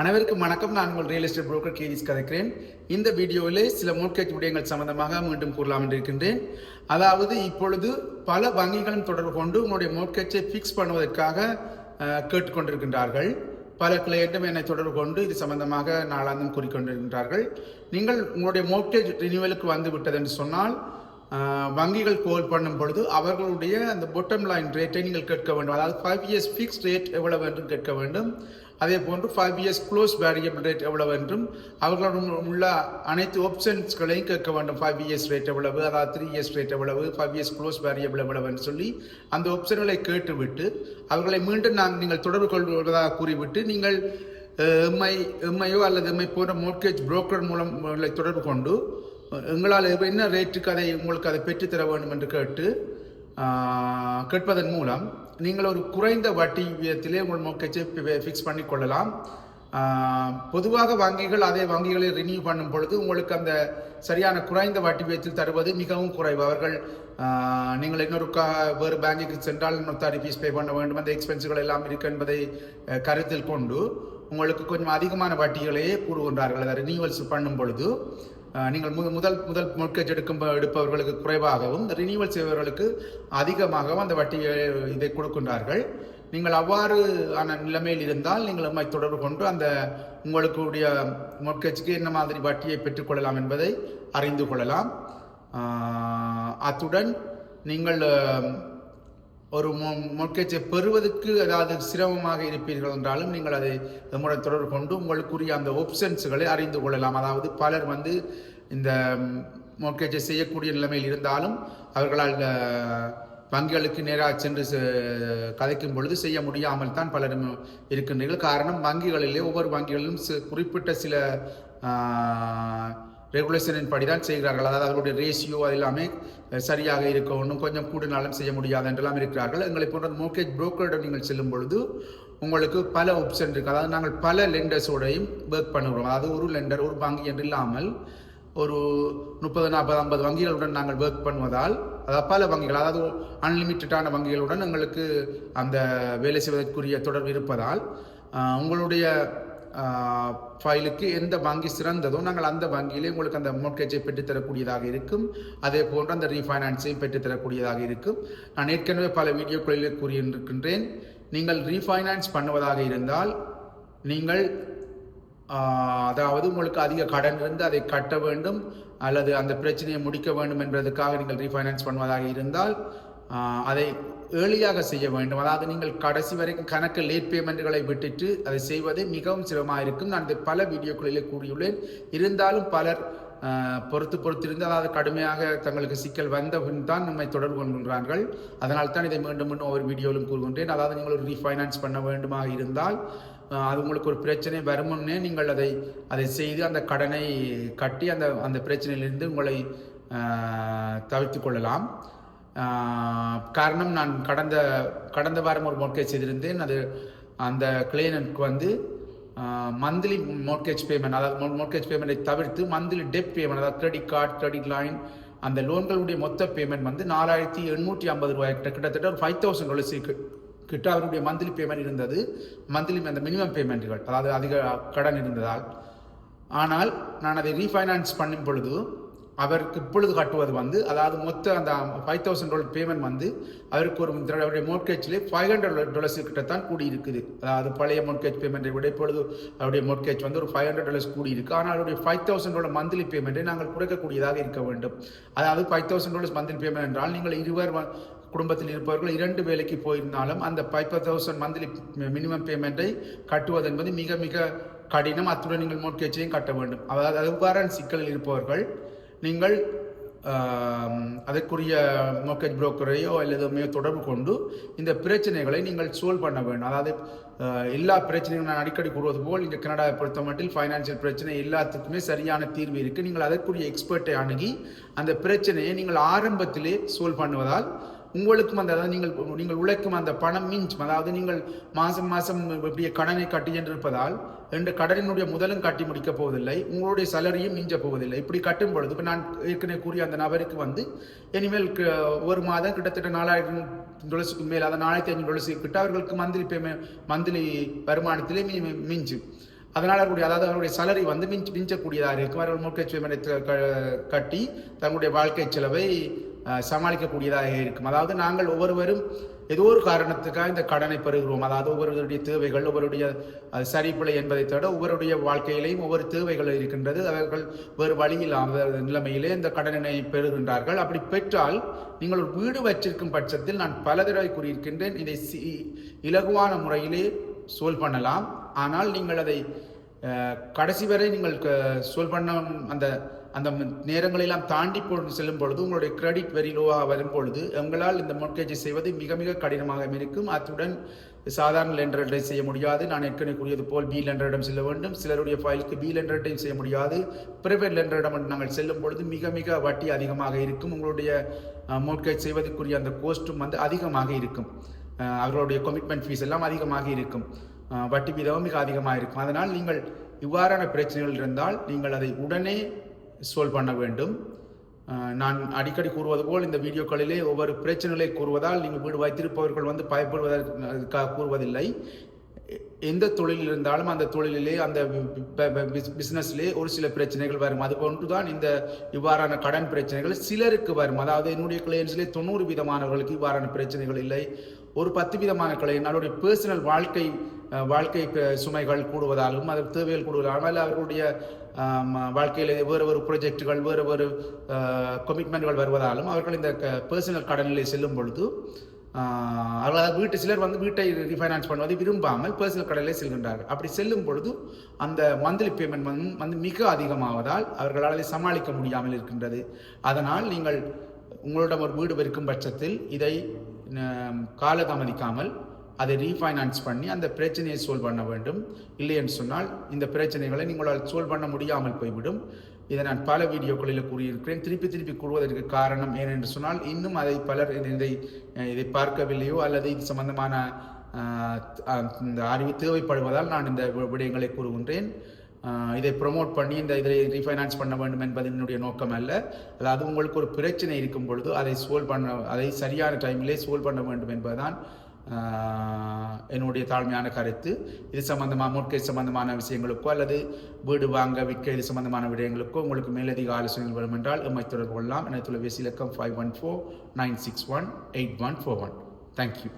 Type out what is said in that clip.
அனைவருக்கும் வணக்கம். நான் உங்கள் ரியல் எஸ்டேட் புரோக்கர் கேவிஸ் கதைக்கிறேன். இந்த வீடியோவிலே சில மோட்கேஜ் விடயங்கள் சம்பந்தமாக மீண்டும் கூறலாம் இருக்கின்றேன் அதாவது இப்பொழுது பல வங்கிகளும் தொடர்பு கொண்டு உங்களுடைய மோட்கேஜை ஃபிக்ஸ் பண்ணுவதற்காக கேட்டுக்கொண்டிருக்கின்றார்கள். பல கிளையண்டும் என்னை தொடர்பு கொண்டு இது சம்பந்தமாக நாளாந்தம் கூறிக்கொண்டிருக்கின்றார்கள். நீங்கள் உங்களுடைய மோட்கேஜ் ரினியூவலுக்கு வந்து விட்டது என்று சொன்னால் வங்கிகள் கோல் பண்ணும் பொழுது அவர்களுடைய அந்த பொட்டம் லைன் ரேட்டை நீங்கள் கேட்க வேண்டும். அதாவது ஃபைவ் இயர்ஸ் ஃபிக்ஸ்ட் ரேட் எவ்வளவு என்று கேட்க வேண்டும். அதே போன்று five years close variable rate எவ்வளவு என்றும் அவர்களிடம் உள்ள அனைத்து ஆப்ஷன்ஸ்களையும் கேட்க வேண்டும். ஃபைவ் இயர்ஸ் ரேட் எவ்வளவு அதாவது த்ரீ இயர்ஸ் ரேட் எவ்வளவு ஃபைவ் இயர்ஸ் க்ளோஸ் வேரியபிள் எவ்வளவு என்று சொல்லி அந்த ஆப்ஷன்களை கேட்டுவிட்டு அவர்களை மீண்டும் நான் நீங்கள் தொடர்பு கொள்வதாக கூறிவிட்டு நீங்கள் எம்ஐ எம்ஐயோ அல்லது எம்ஐ போன்ற மோட்கேஜ் புரோக்கர் மூலம் உங்களை தொடர்பு கொண்டு எங்களால் என்ன ரேட்டுக்கு அதை உங்களுக்கு அதை பெற்றுத்தர வேண்டும் என்று கேட்டு கேட்பதன் மூலம் நீங்கள் ஒரு குறைந்த வட்டி விகிதத்திலே உங்கள் மோக்கச்சை ஃபிக்ஸ் பண்ணி கொள்ளலாம். பொதுவாக வங்கிகள் அதே வங்கிகளை ரினியூ பண்ணும் பொழுது உங்களுக்கு அந்த சரியான குறைந்த வட்டி விகிதத்தில் தருவது மிகவும் குறைவு. அவர்கள் நீங்கள் இன்னொரு கா வேறு பேங்குக்கு சென்றால் இன்னொரு தாரி ஃபீஸ் பே பண்ண வேண்டும். அந்த எக்ஸ்பென்ஸுகள் எல்லாம் இருக்கு என்பதை கருத்தில் கொண்டு உங்களுக்கு கொஞ்சம் அதிகமான வட்டிகளையே கூறுகின்றார்கள். அதை ரினியூவல்ஸ் பண்ணும் பொழுது நீங்கள் மு- முதல் முதல் மொட்கேஜ் எடுக்கும் எடுப்பவர்களுக்கு குறைவாகவும் ரினியூவல் செய்பவர்களுக்கு அதிகமாகவும் அந்த வட்டியை இதை கொடுக்கின்றார்கள். நீங்கள் அவ்வாறு ஆன நிலைமையில் இருந்தால் நீங்கள் நம்மை தொடர்பு கொண்டு அந்த உங்களுக்குடைய மொட்கேஜுக்கு என்ன மாதிரி வட்டியை பெற்றுக்கொள்ளலாம் என்பதை அறிந்து கொள்ளலாம். அத்துடன் நீங்கள் ஒரு மொட்கேஜை பெறுவதற்கு ஏதாவது சிரமமாக இருப்பீர்கள் என்றாலும் நீங்கள் அதை நம்முடன் தொடர்பு கொண்டு உங்களுக்குரிய அந்த ஒப்ஷன்ஸுகளை அறிந்து கொள்ளலாம். அதாவது பலர் வந்து இந்த மொட்கேஜை செய்யக்கூடிய நிலைமையில் இருந்தாலும் அவர்களால் வங்கிகளுக்கு நேராக சென்று கதைக்கும் பொழுது செய்ய முடியாமல் தான் பலரும் இருக்கின்றீர்கள். காரணம் வங்கிகளிலே ஒவ்வொரு வங்கிகளிலும் குறிப்பிட்ட சில ரெகுலேஷனின் படி தான் செய்கிறார்கள். அதாவது அவர்களுடைய ரேஷியோ அது எல்லாமே சரியாக இருக்க ஒன்றும் கொஞ்சம் கூடினாலும் செய்ய முடியாது என்றெல்லாம் இருக்கிறார்கள். எங்களை போன்ற மோர்கேஜ் புரோக்கரிடம் நீங்கள் செல்லும் பொழுது உங்களுக்கு பல ஆப்ஷன் இருக்குது அதாவது நாங்கள் பல லெண்டர்ஸோடையும் ஒர்க் பண்ணுகிறோம். அதாவது ஒரு லெண்டர் ஒரு வங்கி என்று இல்லாமல் ஒரு முப்பது நாற்பது ஐம்பது வங்கிகளுடன் நாங்கள் ஒர்க் பண்ணுவதால் அதாவது பல வங்கிகள் அதாவது அன்லிமிட்டடான வங்கிகளுடன் எங்களுக்கு அந்த வேலை செய்வதற்குரிய தொடர்பு இருப்பதால் உங்களுடைய ஃபைலுக்கு எந்த வங்கி சிறந்ததோ நாங்கள் அந்த வங்கியிலே உங்களுக்கு அந்த மோட்கேஜை பெற்றுத்தரக்கூடியதாக இருக்கும். அதே போன்று அந்த ரீஃபைனான்ஸையும் பெற்றுத்தரக்கூடியதாக இருக்கும். நான் ஏற்கனவே பல வீடியோக்களிலே கூறியிருக்கின்றேன். நீங்கள் ரீஃபைனான்ஸ் பண்ணுவதாக இருந்தால் நீங்கள் அதாவது உங்களுக்கு அதிக கடன் இருந்து அதை கட்ட வேண்டும் அல்லது அந்த பிரச்சனையை முடிக்க வேண்டும் என்பதற்காக நீங்கள் ரீஃபைனான்ஸ் பண்ணுவதாக இருந்தால் அதை ஏர்லியாக செய்ய வேண்டும். அதாவது நீங்கள் கடைசி வரைக்கும் கணக்கு லேட் பேமெண்ட்களை விட்டுட்டு அதை செய்வது மிகவும் சிரமமாக இருக்கும். நான் இதை பல வீடியோக்களிலே கூறியுள்ளேன். இருந்தாலும் பலர் பொறுத்து பொறுத்திருந்து அதாவது கடுமையாக தங்களுக்கு சிக்கல் வந்த பின் தான் நம்மை தொடர்பு கொள்கின்றார்கள். அதனால் தான் இதை மீண்டும் மீண்டும் ஒவ்வொரு வீடியோவிலும் கூறுகின்றேன். அதாவது நீங்கள் ஒரு ரீஃபைனான்ஸ் பண்ண வேண்டுமாக இருந்தால் அது உங்களுக்கு ஒரு பிரச்சனை வருமுன்னே நீங்கள் அதை அதை செய்து அந்த கடனை கட்டி அந்த அந்த பிரச்சனையிலிருந்து உங்களை தவிர்த்து கொள்ளலாம். காரணம் நான் கடந்த கடந்த வாரம் ஒரு மோட்கேஜ் செய்திருந்தேன். அது அந்த கிளையனுக்கு வந்து மந்த்லி மோட்கேஜ் பேமெண்ட் அதாவது மோட்கேஜ் பேமெண்ட்டை தவிர்த்து மந்த்லி டெப் பேமெண்ட் அதாவது கிரெடிட் கார்டு கிரெடிட் லைன் அந்த லோன்களுடைய மொத்த பேமெண்ட் வந்து நாலாயிரத்தி எண்ணூற்றி ஐம்பது ரூபாய். கிட்ட கிட்டத்தட்ட ஒரு ஃபைவ் தௌசண்ட் டாலர்ஸ் கிட்ட அவருடைய மந்த்லி பேமெண்ட் இருந்தது. மந்த்லி அந்த மினிமம் பேமெண்ட்டுகள் அதாவது அதிக கடன் இருந்ததால். ஆனால் நான் அதை ரீஃபைனான்ஸ் பண்ணும் பொழுது அவருக்கு இப்பொழுது கட்டுவது வந்து அதாவது மொத்த அந்த ஃபைவ் தௌசண்ட் டாலர் பேமெண்ட் வந்து அவருக்கு ஒரு அவருடைய மோட்கேஜில் ஃபைவ் ஹண்ட்ரட் டாலர்ஸ் கிட்ட கூடி இருக்குது அதாவது பழைய மோட்கேஜ் பேமெண்ட்டை விட இப்பொழுது அவருடைய மோட்கேஜ் வந்து ஒரு ஃபைவ் ஹண்ட்ரட் டாலர்ஸ் கூடியிருக்கு. ஆனால் அவருடைய ஃபைவ் தௌசண்ட் டாலர் மந்த்லி பேமெண்ட்டை நாங்கள் குறைக்கக்கூடியதாக இருக்க வேண்டும். அதாவது five thousand dollars monthly payment என்றால் நீங்கள் இருவர் குடும்பத்தில் இருப்பவர்கள் இரண்டு வேலைக்கு போயிருந்தாலும் அந்த ஃபைவ் தௌசண்ட் மந்த்லி மினிமம் பேமெண்ட்டை கட்டுவது என்பது மிக மிக கடினம். அத்துடன் நீங்கள் மோட்கேஜையும் கட்ட வேண்டும். அதாவது அவ்வாறான சிக்கலில் இருப்பவர்கள் நீங்கள் அதற்குரிய மோக்கேஜ் புரோக்கரையோ அல்லது தொடர்பு கொண்டு இந்த பிரச்சனைகளை நீங்கள் சோல்வ் பண்ண வேண்டும். அதாவது எல்லா பிரச்சனையும் நான் அடிக்கடி கூறுவது போல் இங்கே கனடாவை பொறுத்த மட்டில் ஃபைனான்சியல் பிரச்சனை எல்லாத்துக்குமே சரியான தீர்வு இருக்குது நீங்கள் அதற்குரிய எக்ஸ்பர்ட்டை அணுகி அந்த பிரச்சனையை நீங்கள் ஆரம்பத்திலே சோல்வ் பண்ணுவதால் உங்களுக்கும் அந்த அதாவது நீங்கள் நீங்கள் உழைக்கும் அந்த பணம் மீன்ஸ் அதாவது நீங்கள் மாதம் மாதம் இப்படியே கடனை கட்டி சென்றிருப்பதால் ரெண்டு கடனினுடைய முதலும் கட்டி முடிக்கப் போவதில்லை உங்களுடைய சலரியும் மிஞ்ச போவதில்லை. இப்படி கட்டும் பொழுது இப்போ நான் ஏற்கனவே கூறிய அந்த நபருக்கு வந்து இனிமேல் க- ஒரு மாதம் கிட்டத்தட்ட நாலாயிரம் டொலர்ஸுக்கு மேல் அதாவது நாலாயிரத்தி ஐநூறு டொலர்ஸுக்கு கிட்ட அவர்களுக்கு மந்த்லி பேமெண்ட் மந்த்லி வருமானத்திலே மி- மிஞ்சும் அதனால் அவருடைய அதாவது அவருடைய சலரி வந்து மிஞ்ச் மிஞ்சக்கூடியதாக இருக்கும். அவர்கள் மோட்கேஜ் க கட்டி தங்களுடைய வாழ்க்கை செலவை சமாளிக்கக்கூடியதாக இருக்கும். அதாவது நாங்கள் ஒவ்வொருவரும் ஏதோ ஒரு காரணத்துக்காக இந்த கடனை பெறுகிறோம். அதாவது ஒவ்வொருவருடைய தேவைகள் ஒவ்வொருடைய சரிப்பிழை என்பதை தவிர ஒவ்வொருடைய வாழ்க்கையிலையும் ஒவ்வொரு தேவைகள் இருக்கின்றது. அவர்கள் வேறு வழி இல்லாத நிலைமையிலே இந்த கடனை பெறுகின்றார்கள். அப்படி பெற்றால் நீங்கள் ஒரு வீடு வச்சிருக்கும் பட்சத்தில் நான் பல தடவை கூறியிருக்கின்றேன் இதை சி இலகுவான முறையிலே சோல் பண்ணலாம். ஆனால் நீங்கள் அதை கடைசி வரை நீங்கள் சோல் பண்ண அந்த அந்த நேரங்களெல்லாம் தாண்டி போ செல்லும் பொழுது உங்களுடைய கிரெடிட் வெரி லோவாக வரும் பொழுது எங்களால் இந்த மொட்கேஜை செய்வது மிக மிக கடினமாக இருக்கும். அத்துடன் சாதாரண லெண்டரை செய்ய முடியாது. நான் ஏற்கனவே கூறியது போல் பி லெண்டரிடம் செல்ல வேண்டும். சிலருடைய ஃபைலுக்கு பி லெண்டர்டையும் செய்ய முடியாது. பிரைவேட் லெண்டரிடம் நாங்கள் செல்லும் பொழுது மிக மிக வட்டி அதிகமாக இருக்கும். உங்களுடைய மோட்கேஜ் செய்வதற்குரிய அந்த கோஸ்ட்டும் வந்து அதிகமாக இருக்கும். அவர்களுடைய கமிட்மெண்ட் ஃபீஸ் எல்லாம் அதிகமாக இருக்கும். வட்டி வீதமும் மிக அதிகமாக இருக்கும். அதனால் நீங்கள் இவ்வாறான பிரச்சனைகள் இருந்தால் நீங்கள் அதை உடனே சால்வ் பண்ண வேண்டும். நான் அடிக்கடி கூறுவது போல் இந்த வீடியோக்களிலே ஒவ்வொரு பிரச்சனைகளை கூறுவதால் நீங்கள் வீடு வைத்திருப்பவர்கள் வந்து பயப்படுவதற்காக கூறுவதில்லை. எந்த தொழில் இருந்தாலும் அந்த தொழிலிலே அந்த பிஸ்னஸ்லே ஒரு சில பிரச்சனைகள் வரும். அது போன்று தான் இந்த இவ்வாறான கடன் பிரச்சனைகள் சிலருக்கு வரும். அதாவது என்னுடைய கிளையன்ஸ்லேயே தொண்ணூறு விதமானவர்களுக்கு இவ்வாறான பிரச்சனைகள் இல்லை. ஒரு பத்து விதமான கிளையன் அவருடைய பர்சனல் வாழ்க்கை வாழ்க்கை சுமைகள் கூடுவதாலும் அது தேவைகள் கூடுவதாலும் அல்ல அவர்களுடைய வாழ்க்கையில் வேறு ஒரு ப்ரொஜெக்டுகள் வேறு வேறு கொமிட்மெண்ட்கள் வருவதாலும் அவர்கள் இந்த பர்சனல் கடனிலே செல்லும் பொழுது அதாவது வீட்டு சிலர் வந்து வீட்டை ரீஃபைனான்ஸ் பண்ணுவதை விரும்பாமல் பர்சனல் கடலே செல்கின்றார்கள். அப்படி செல்லும் பொழுது அந்த மந்த்லி பேமெண்ட் வந்து வந்து மிக அதிகமாவதால் அவர்களால் அதை சமாளிக்க முடியாமல் இருக்கின்றது. அதனால் நீங்கள் உங்களிடம் ஒரு வீடு விற்கும் பட்சத்தில் இதை காலதாமதிக்காமல் அதை ரீஃபைனான்ஸ் பண்ணி அந்த பிரச்சனையை சோல்வ் பண்ண வேண்டும். இல்லை என்று சொன்னால் இந்த பிரச்சனைகளை நீங்களால் சோல்வ் பண்ண முடியாமல் போய்விடும். இதை நான் பல வீடியோக்களில் கூறியிருக்கிறேன். திருப்பி திருப்பி கூறுவதற்கு காரணம் ஏனென்று சொன்னால் இன்னும் அதை பலர் இதை இதை பார்க்கவில்லையோ அல்லது இது சம்பந்தமான இந்த அறிவு தேவைப்படுவதால் நான் இந்த வி- விடயங்களை கூறுகின்றேன். இதை ப்ரொமோட் பண்ணி இந்த இதை ரீஃபைனான்ஸ் பண்ண வேண்டும் என்பது என்னுடைய நோக்கம் அல்ல. அதாவது உங்களுக்கு ஒரு பிரச்சனை இருக்கும் பொழுது அதை சோல்வ் பண்ண அதை சரியான டைமிலே சோல்வ் பண்ண வேண்டும் என்பதுதான் என்னுடைய தாழ்மையான கருத்து. இது சம்பந்தமாக முற்கை சம்பந்தமான விஷயங்களுக்கோ அல்லது வீடு வாங்க விற்க இது சம்பந்தமான விடயங்களுக்கோ உங்களுக்கு மேலதிக ஆலோசனைகள் வரும் என்றால் எம்மை தொடர்பு கொள்ளலாம். எனது தொலைபேசி இலக்கம் five one four nine six one eight one four one thank you